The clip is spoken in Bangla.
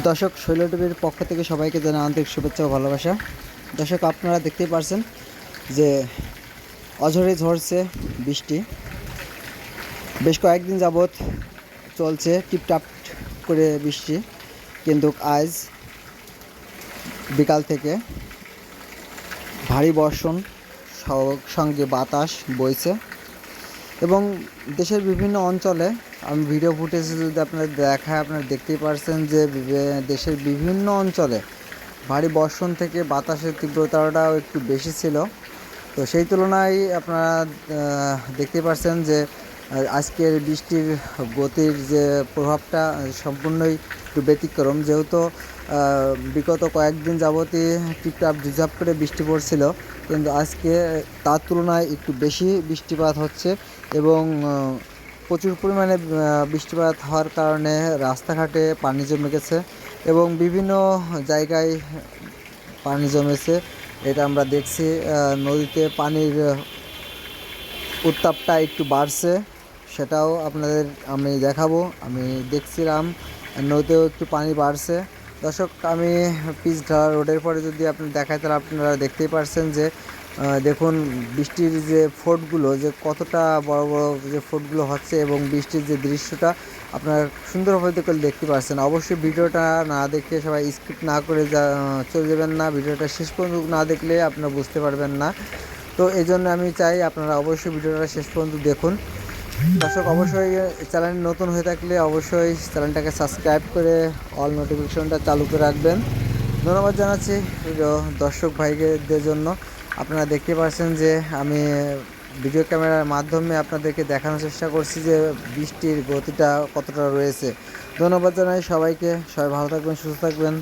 দর্শক, শৈল টিভির পক্ষ থেকে সবাইকে জানাই আন্তরিক শুভেচ্ছা ও ভালোবাসা। দর্শক, আপনারা দেখতেই পারছেন যে অঝরে ঝরছে বৃষ্টি। বেশ কয়েকদিন যাবৎ চলছে টিপটাপ করে বৃষ্টি, কিন্তু আজ বিকাল থেকে ভারী বর্ষণ, সঙ্গে বাতাস বইছে এবং দেশের বিভিন্ন অঞ্চলে আমি ভিডিও ফুটেজ যদি আপনাদের দেখায়, আপনারা দেখতেই পারছেন যে দেশের বিভিন্ন অঞ্চলে ভারী বর্ষণ থেকে বাতাসের তীব্রতাটাও একটু বেশি ছিল। তো সেই তুলনায় আপনারা দেখতে পারছেন যে আজকের বৃষ্টির গতির যে প্রভাবটা সম্পূর্ণই একটু ব্যতিক্রম। যেহেতু বিগত কয়েকদিন যাবতই টিপটাপ ঝিঝাপ করে বৃষ্টি পড়ছিল, কিন্তু আজকে তার তুলনায় একটু বেশি বৃষ্টিপাত হচ্ছে এবং প্রচুর পরিমাণে বৃষ্টিপাত হওয়ার কারণে রাস্তাঘাটে পানি জমে গেছে এবং বিভিন্ন জায়গায় পানি জমেছে। এটা আমরা দেখছি নদীতে পানির উত্তাপটা একটু বাড়ছে, সেটাও আপনাদের আমি দেখাবো। আমি দেখছিলাম, নদীতেও একটু পানি বাড়ছে। দর্শক, আমি পিচ ঢালা রোডের পরে যদি আপনি দেখায় তাহলে আপনারা দেখতেই পারছেন যে দেখুন, বৃষ্টির যে ফোর্টগুলো যে কতটা বড় বড় যে ফোর্টগুলো হচ্ছে এবং বৃষ্টির যে দৃশ্যটা আপনারা সুন্দরভাবে দেখলে দেখতে পাচ্ছেন অবশ্যই ভিডিওটা না দেখে সবাই স্কিপ না করে যা চলে যাবেন না। ভিডিওটা শেষ পর্যন্ত না দেখলে আপনারা বুঝতে পারবেন না। তো এই জন্য আমি চাই আপনারা অবশ্যই ভিডিওটা শেষ পর্যন্ত দেখুন। দর্শক, অবশ্যই চ্যানেল নতুন হয়ে থাকলে অবশ্যই চ্যানেলটাকে সাবস্ক্রাইব করে অল নোটিফিকেশনটা চালু করে রাখবেন। ধন্যবাদ জানাচ্ছি দর্শক ভাইদের জন্য। আপনারা দেখতে পাচ্ছেন যে আমি ভিডিও ক্যামেরার মাধ্যমে আপনাদেরকে দেখানোর চেষ্টা করছি যে বৃষ্টির গতিটা কতটা রয়েছে। ধন্যবাদ জানাই সবাইকে। সবাই ভালো থাকবেন, সুস্থ থাকবেন।